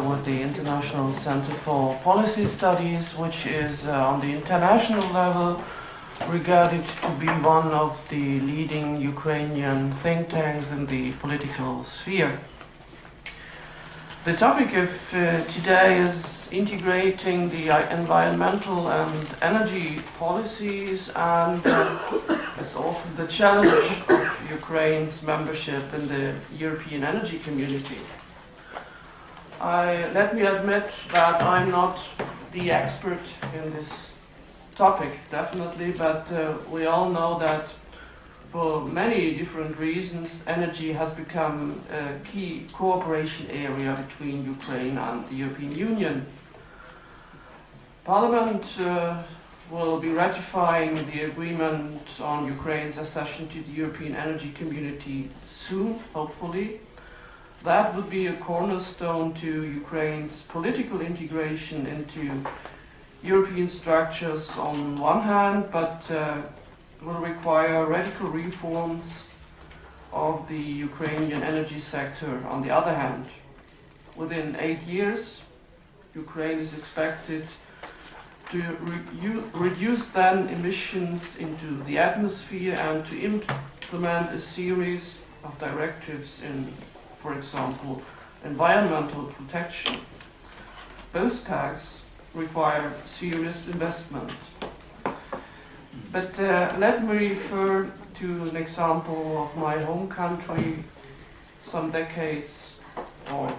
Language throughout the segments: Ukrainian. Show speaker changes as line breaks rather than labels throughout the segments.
with the International Center for Policy Studies, which is uh, on the international level regarded to be one of the leading Ukrainian think tanks in the political sphere. The topic of uh, today is integrating the uh, environmental and energy policies and uh, is often the challenge of Ukraine's membership in the European energy community. I, let me admit that I'm not the expert in this topic, definitely, but uh, we all know that for many different reasons, energy has become a key cooperation area between Ukraine and the European Union. Parliament uh, will be ratifying the agreement on Ukraine's accession to the European Energy Community soon, hopefully. That would be a cornerstone to Ukraine's political integration into European structures on one hand, but uh, will require radical reforms of the Ukrainian energy sector on the other hand. Within eight years, Ukraine is expected to re- reduce then emissions into the atmosphere and to implement a series of directives in, for example, environmental protection. Both tags require serious investment. But uh, let me refer to an example of my home country some decades, or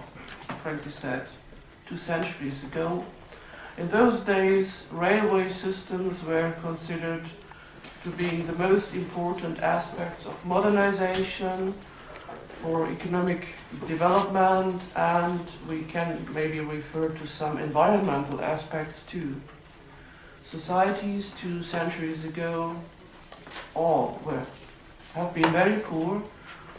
frankly said, two centuries ago. In those days, railway systems were considered to be the most important aspects of modernization for economic development, and we can maybe refer to some environmental aspects too. Societies two centuries ago all were have been very poor,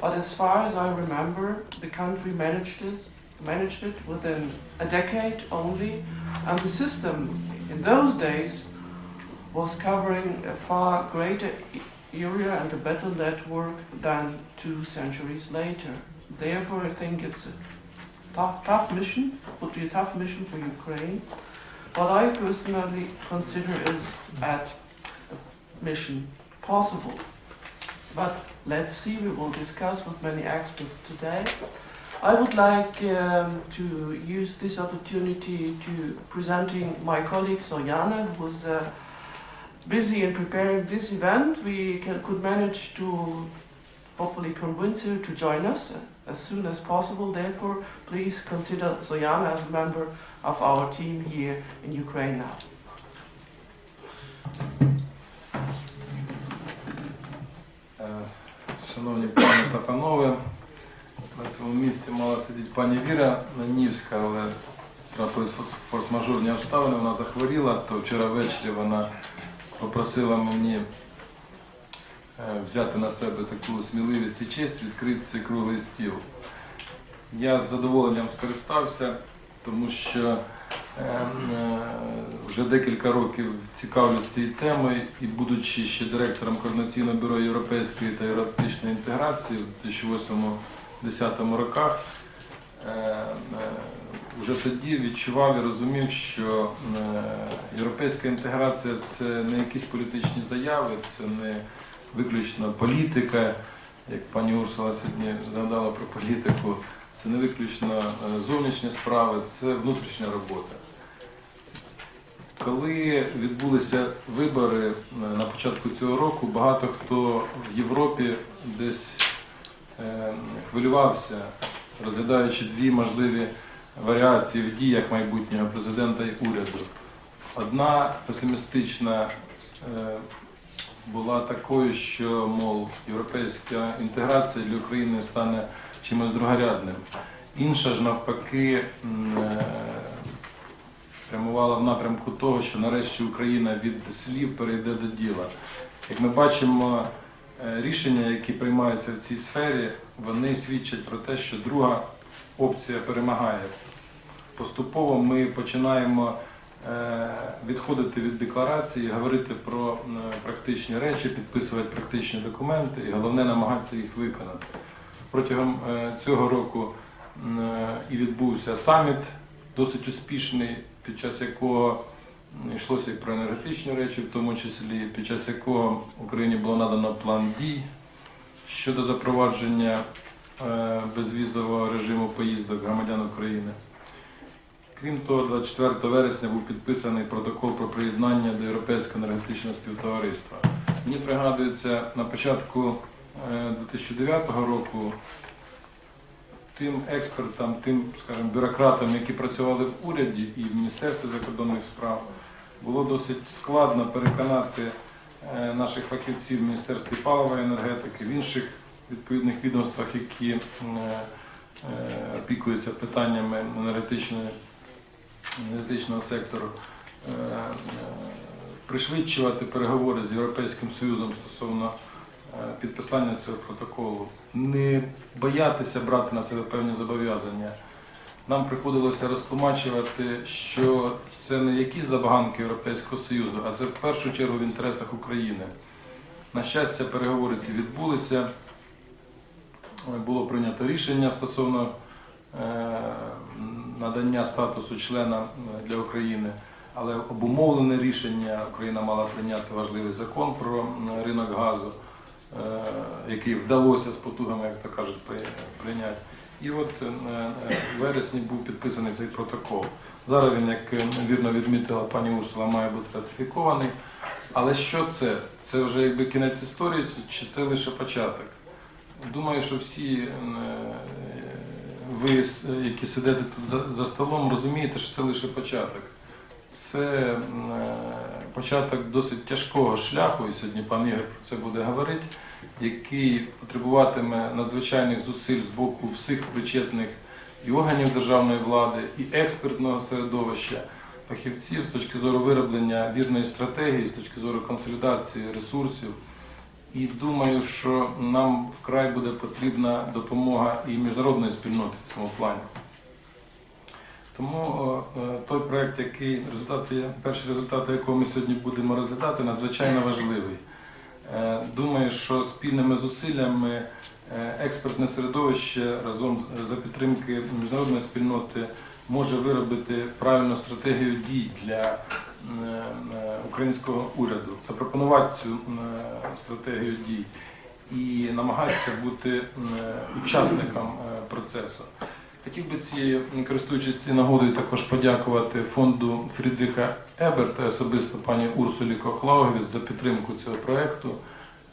but as far as I remember, the country managed it managed it within a decade only, and the system in those days was covering a far greater area and a better network than two centuries later. Therefore, I think it's a tough, tough mission, would be a tough mission for Ukraine. What I personally consider is that a mission possible. But let's see, we will discuss with many experts today. I would like um, to use this opportunity to presenting my colleague Sojana, who was uh, busy in preparing this event. We can, could manage to hopefully convince her to join us uh, as soon as possible. Therefore, please consider Sojana as a member of our team here in Ukraine now.
Е, Шановні пані та панове, на цьому місці мала сидіти пані Віра Нанівська, але трапились фос- форс-мажорні обставини, вона захворіла, то вчора ввечері вона попросила мені е, взяти на себе таку сміливість і честь, відкрити цей круглий стіл. Я з задоволенням скористався, тому що е, е, вже декілька років цікавлюсь цією темою і будучи ще директором Координаційного бюро європейської та європейської інтеграції в 2008-2010 роках, е, е, вже тоді відчував і розумів, що е, європейська інтеграція це не якісь політичні заяви, це не виключно політика, як пані Урсула сьогодні згадала про політику, це не виключно е, зовнішні справи, це внутрішня робота. Коли відбулися вибори е, на початку цього року, багато хто в Європі десь хвилювався, розглядаючи дві можливі варіації в діях майбутнього президента і уряду. Одна песимістична е, була такою, що мов європейська інтеграція для України стане чимось другорядним. Інша ж навпаки е, прямувала в напрямку того, що нарешті Україна від слів перейде до діла. Як ми бачимо, е, рішення, які приймаються в цій сфері, вони свідчать про те, що друга опція перемагає. Поступово ми починаємо е, відходити від декларації, говорити про е, практичні речі, підписувати практичні документи і головне намагатися їх виконати. Протягом е, цього року і відбувся саміт досить успішний, під час якого йшлося і про енергетичні речі, в тому числі, під час якого Україні було надано план дій щодо запровадження безвізового режиму поїздок громадян України. Крім того, 24 вересня був підписаний протокол про приєднання до Європейського енергетичного співтовариства. Мені пригадується, на початку е, 2009 року тим експертам, тим, скажімо, бюрократам, які працювали в уряді і в Міністерстві закордонних справ, було досить складно переконати е, наших фахівців в Міністерстві палива і енергетики, в інших відповідних відомствах, які е, опікуються питаннями енергетичного сектору, е, е, пришвидшувати переговори з Європейським Союзом стосовно підписання цього протоколу, не боятися брати на себе певні зобов'язання. Нам приходилося розтлумачувати, що це не якісь забаганки Європейського Союзу, а це в першу чергу в інтересах України. На щастя, переговори ці відбулися. Було прийнято рішення стосовно е, надання статусу члена е, для України, але обумовлене рішення Україна мала прийняти важливий закон про ринок газу, е, який вдалося з потугами, як то кажуть, прийняти. І от в вересні був підписаний цей протокол. Зараз він, як вірно відмітила пані Урсула, має бути ратифікований. Але що це? Це вже якби кінець історії, чи це лише початок? Думаю, що всі е, ви, які сидите тут за, за столом, розумієте, що це лише початок. Це е, початок досить тяжкого шляху, і сьогодні пан Ігор про це буде говорити, який потребуватиме надзвичайних зусиль з боку всіх причетних і органів державної влади, і експертного середовища, фахівців з точки зору вироблення вірної стратегії, з точки зору консолідації ресурсів. І думаю, що нам вкрай буде потрібна допомога і міжнародної спільноти в цьому плані. Тому е, той проект, який результати, перші результати якого ми сьогодні будемо розглядати, надзвичайно важливий. Е, Думаю, що спільними зусиллями е, експертне середовище разом за підтримки міжнародної спільноти може виробити правильну стратегію дій для українського уряду, запропонувати цю е, стратегію дій і намагатися бути е, учасником е, процесу. Хотів би цією, користуючись цією нагодою, також подякувати фонду Фрідріха Еберта, особисто пані Урсулі Кохлауговіць за підтримку цього проєкту.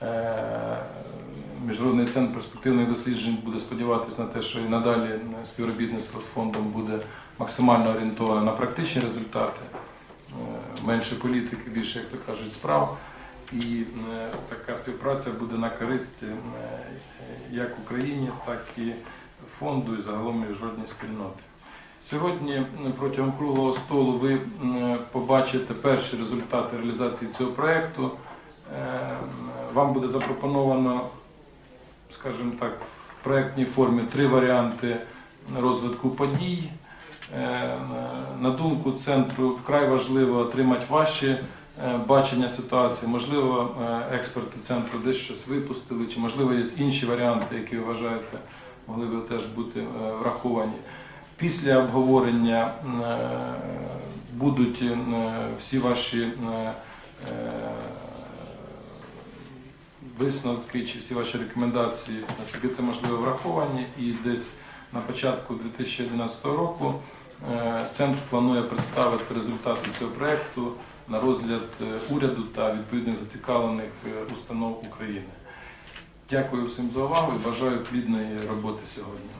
Е, Міжнародний центр перспективних досліджень буде сподіватися на те, що і надалі е, співробітництво з фондом буде максимально орієнтоване на практичні результати, Е, менше політики, більше, як то кажуть, справ. І е, така співпраця буде на користь е, як Україні, так і фонду і загалом міжнародній спільноти. Сьогодні протягом круглого столу ви побачите перші результати реалізації цього проєкту. Е, Вам буде запропоновано, скажімо так, в проєктній формі три варіанти розвитку подій. Е, На думку центру, вкрай важливо отримати ваші е, бачення ситуації. Можливо, е, експерти центру десь щось випустили, чи можливо є інші варіанти, які ви вважаєте могли би теж бути враховані. Після обговорення будуть всі ваші висновки чи всі ваші рекомендації, наскільки це можливо враховані, і десь на початку 2011 року центр планує представити результати цього проєкту на розгляд е, уряду та відповідних зацікавлених е, установ України. Дякую всім за увагу і бажаю плідної роботи сьогодні.